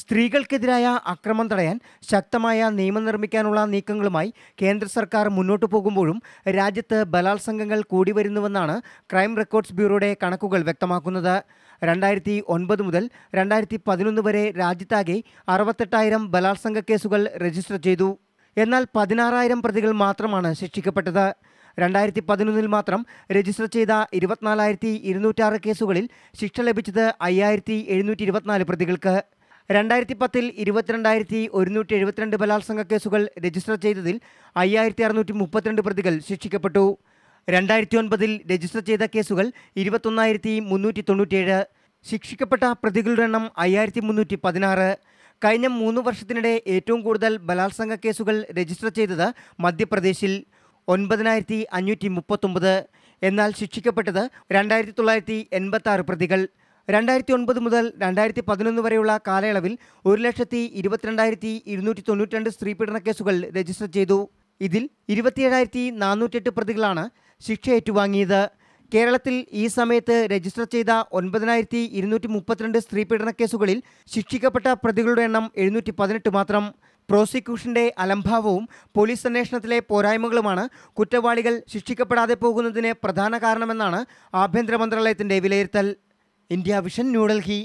സ്ത്രീകൾക്കെതിരായ അക്രമം തടയാൻ ശക്തമായ നിയമം നിർമ്മിക്കാനുള്ള നീക്കങ്ങളുമായി കേന്ദ്ര സർക്കാർ മുന്നോട്ടു പോകുമ്പോഴും രാജ്യത്ത് ബലാത്സംഗങ്ങൾ കൂടി വരുന്നുവെന്നാണ് ക്രൈം റെക്കോർഡ്സ് ബ്യൂറോയുടെ കണക്കുകൾ വ്യക്തമാക്കുന്നത്. രണ്ടായിരത്തി ഒൻപത് മുതൽ രണ്ടായിരത്തി പതിനൊന്ന് വരെ രാജ്യത്താകെ അറുപത്തെട്ടായിരം ബലാത്സംഗ കേസുകൾ രജിസ്റ്റർ ചെയ്തു. എന്നാൽ പതിനാറായിരം പ്രതികൾ മാത്രമാണ് ശിക്ഷിക്കപ്പെട്ടത്. രണ്ടായിരത്തി പതിനൊന്നിൽ മാത്രം രജിസ്റ്റർ ചെയ്ത ഇരുപത്തിനാലായിരത്തി ഇരുന്നൂറ്റാറ് കേസുകളിൽ ശിക്ഷ ലഭിച്ചത് അയ്യായിരത്തി എഴുന്നൂറ്റി ഇരുപത്തിനാല് പ്രതികൾക്ക്. രണ്ടായിരത്തി പത്തിൽ ഇരുപത്തിരണ്ടായിരത്തി ഒരുന്നൂറ്റി എഴുപത്തിരണ്ട് ബലാത്സംഗ കേസുകൾ രജിസ്റ്റർ ചെയ്തതിൽ അയ്യായിരത്തി അറുന്നൂറ്റി മുപ്പത്തിരണ്ട് പ്രതികൾ ശിക്ഷിക്കപ്പെട്ടു. രണ്ടായിരത്തി ഒൻപതിൽ രജിസ്റ്റർ ചെയ്ത കേസുകൾ ഇരുപത്തൊന്നായിരത്തി മുന്നൂറ്റി തൊണ്ണൂറ്റിയേഴ് ശിക്ഷിക്കപ്പെട്ട പ്രതികളുടെ എണ്ണം അയ്യായിരത്തി മുന്നൂറ്റി പതിനാറ് കഴിഞ്ഞ മൂന്ന് വർഷത്തിനിടെ ഏറ്റവും കൂടുതൽ ബലാത്സംഗ കേസുകൾ രജിസ്റ്റർ ചെയ്തത് മധ്യപ്രദേശിൽ ഒൻപതിനായിരത്തി അഞ്ഞൂറ്റി മുപ്പത്തൊമ്പത് എന്നാൽ ശിക്ഷിക്കപ്പെട്ടത് രണ്ടായിരത്തി തൊള്ളായിരത്തി എൺപത്തി പ്രതികൾ. രണ്ടായിരത്തി ഒൻപത് മുതൽ രണ്ടായിരത്തി പതിനൊന്ന് വരെയുള്ള കാലയളവിൽ ഒരു ലക്ഷത്തി ഇരുപത്തിരണ്ടായിരത്തി ഇരുന്നൂറ്റി തൊണ്ണൂറ്റിരണ്ട് സ്ത്രീപീഡന കേസുകൾ രജിസ്റ്റർ ചെയ്തു. ഇതിൽ ഇരുപത്തിയേഴായിരത്തി നാനൂറ്റെട്ട് പ്രതികളാണ് ശിക്ഷ ഏറ്റുവാങ്ങിയത്. കേരളത്തിൽ ഈ സമയത്ത് രജിസ്റ്റർ ചെയ്ത ഒൻപതിനായിരത്തി ഇരുന്നൂറ്റി മുപ്പത്തിരണ്ട് സ്ത്രീപീഡന കേസുകളിൽ ശിക്ഷിക്കപ്പെട്ട പ്രതികളുടെ എണ്ണം എഴുന്നൂറ്റി പതിനെട്ട് മാത്രം. പ്രോസിക്യൂഷന്റെ അലംഭാവവും പോലീസ് അന്വേഷണത്തിലെ പോരായ്മകളുമാണ് കുറ്റവാളികൾ ശിക്ഷിക്കപ്പെടാതെ പോകുന്നതിന് പ്രധാന കാരണമെന്നാണ് ആഭ്യന്തര മന്ത്രാലയത്തിന്റെ വിലയിരുത്തൽ. India vision New Delhi